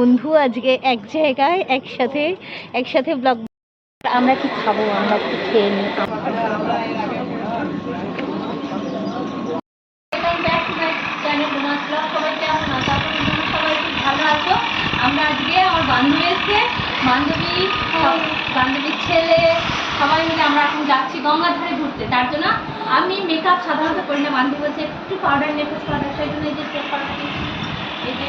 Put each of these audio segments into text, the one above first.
বন্ধু, আজকে এক জায়গায় একসাথে একসাথে ব্লগ আমরা কি খাব, আমরা একটু খেয়ে নিই? আমরা আজকে আমার বান্ধবী এসছে। বান্ধবী বান্ধবীর ছেলে, সবাই মিলে আমরা এখন যাচ্ছি গঙ্গার ধারে ঘুরতে। তার জন্য আমি মেকআপ সাধারণত করি না। বান্ধবী বলছে, একটু পাউডার নেকলেস পাউডার সেই জন্য এই যে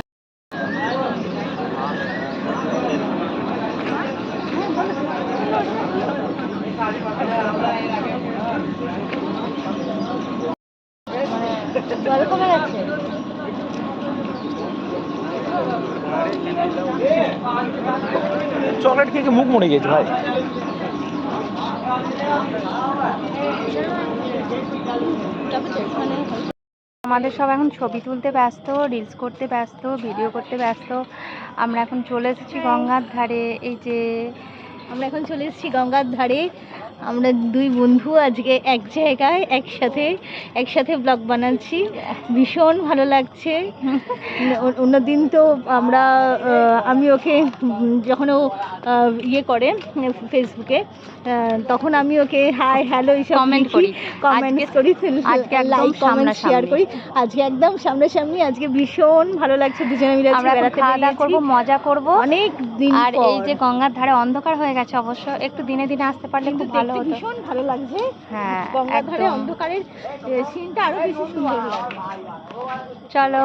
চকলেট খেয়ে মুখ মরে গেছে ভাই? আমাদের সব এখন ছবি তুলতে ব্যস্ত রিলস করতে ব্যস্ত ভিডিও করতে ব্যস্ত। আমরা এখন চলে এসেছি গঙ্গার ধারে, এই যে আমরা এখন চলে এসেছি গঙ্গার ধারে। আমরা দুই বন্ধু আজকে এক জায়গায় একসাথে একসাথে ব্লগ বানাচ্ছি। ভীষণ ভালো লাগছে। অন্যদিন তো আমরা আমি ওকে যখন ও ইয়ে করে ফেসবুকে তখন আমি ওকে হাই হ্যালো এইসব Comment করি। কমেন্ট করি আজকে লাইক কমেন্ট শেয়ার করি। আজকে একদম সামনাসামনি আজকে ভীষণ ভালো লাগছে দুজনে মিলে আমরা বেড়াতে খাওয়া দাওয়া করব মজা করব। অনেক দিন আর এই যে গঙ্গার ধারে অন্ধকার হয়ে গেছে অবশ্য একটু দিনে দিনে আসতে পারলে খুব ভালো দেখতে হতো। ভীষণ ভালো লাগছে। হ্যাঁ গঙ্গার ধারে একদম। অন্ধকারের সিনটা আরও বেশি সুন্দর চলো।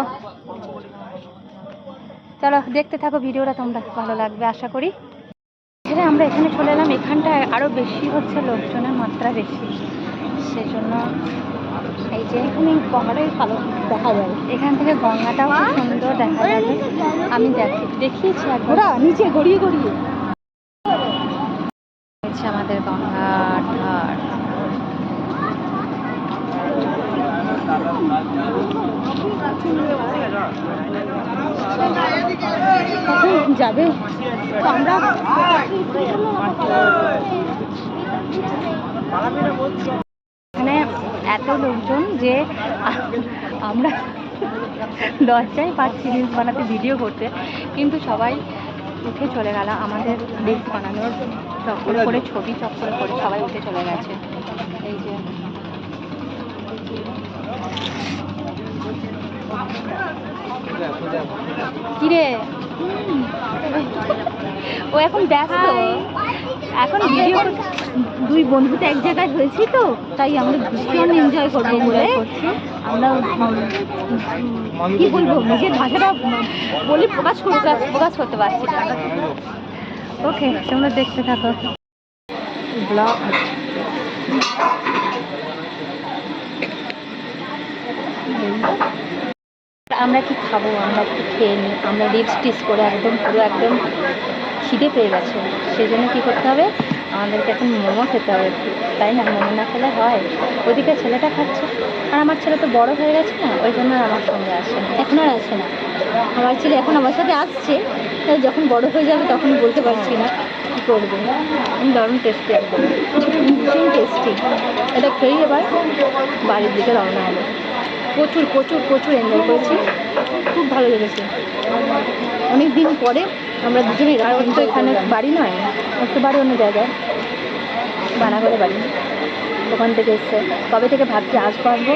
চলো দেখতে থাকো ভিডিওটা তোমরা ভালো লাগবে আশা করি। এখানে আমরা এখানে চলে এলাম। এখানটায় আরও বেশি হচ্ছে লোকজনের মাত্রা বেশি। সেজন্য এই যে এখানে গঙ্গাটাই ভালো দেখা যায়। এখান থেকে গঙ্গাটাও খুব সুন্দর দেখা যাবে। আমি দেখি দেখিয়েছি একবার। নিচে গড়িয়ে গড়িয়ে। হচ্ছে আমাদের গঙ্গার যাবে? আমরা এখানে এত লোকজন যে আমরা লজ্জাই পাচ্ছি রিলস বানাতে ভিডিও করতে, কিন্তু সবাই উঠে চলে গেল, আমাদের রিলস বানানোর চক্কর করে ছবি চক্কর করে সবাই উঠে চলে গেছে। এই যে। কিরে? ও এখন ব্যস্ত। এখন ভিডিও দুই বন্ধু তো এক জায়গায় হয়েছি তো তাই আমরা ভীষণ এনজয় করব বলে আমরা কি বলব নিজের ভাষাটা বলে প্রকাশ করতে প্রকাশ প্রকাশ করতে পারছি ওকে তোমরা দেখতে থাকো। ব্লগ আমরা কি খাব? আমরা একটু খেয়ে নিই আমরা রিপস টিপস করে একদম পুরো একদম খিদে পেয়ে গেছে। সেজন্য কি করতে হবে? আমাদেরকে এখন মোমো খেতে হবে। তাই না? মোমো না খেলে হয়? ওদিকে ছেলেটা খাচ্ছে। আর আমার ছেলে তো বড় হয়ে গেছে না, ওই জন্য আমার সঙ্গে আসে না। এখন আর আসে না। আমার ছেলে এখন আমার সাথে আসছে। তাই যখন বড় হয়ে যাবে তখন বলতে পারছি না কী করবে। আমি দারুণ টেস্টি একদম। ভীষণ টেস্টি এটা খেয়েই এবার বাড়ির দিকে রওনা হবে প্রচুর প্রচুর প্রচুর এনজয় করেছি। খুব ভালো লেগেছে। অনেক দিন পরে আমরা দুজনে আর তো এখানে বাড়ি নয় তো বাড়ি অন্য জায়গায়। বানাগড়ে বাড়ি। ওখান থেকে এসছে। কবে থেকে ভাবছি আসব আসব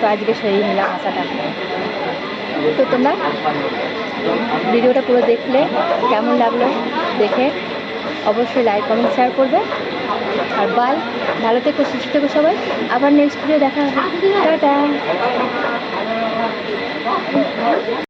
তো আজকে সেই নিলাম আশাটা তো তোমরা ভিডিওটা পুরো দেখলে, কেমন লাগল দেখে অবশ্যই লাইক কমেন্ট শেয়ার করবে। আর বাই ভালো থেকো, সুস্থ থেকো সবাই। আবার নেক্সট ভিডিও দেখা হবে।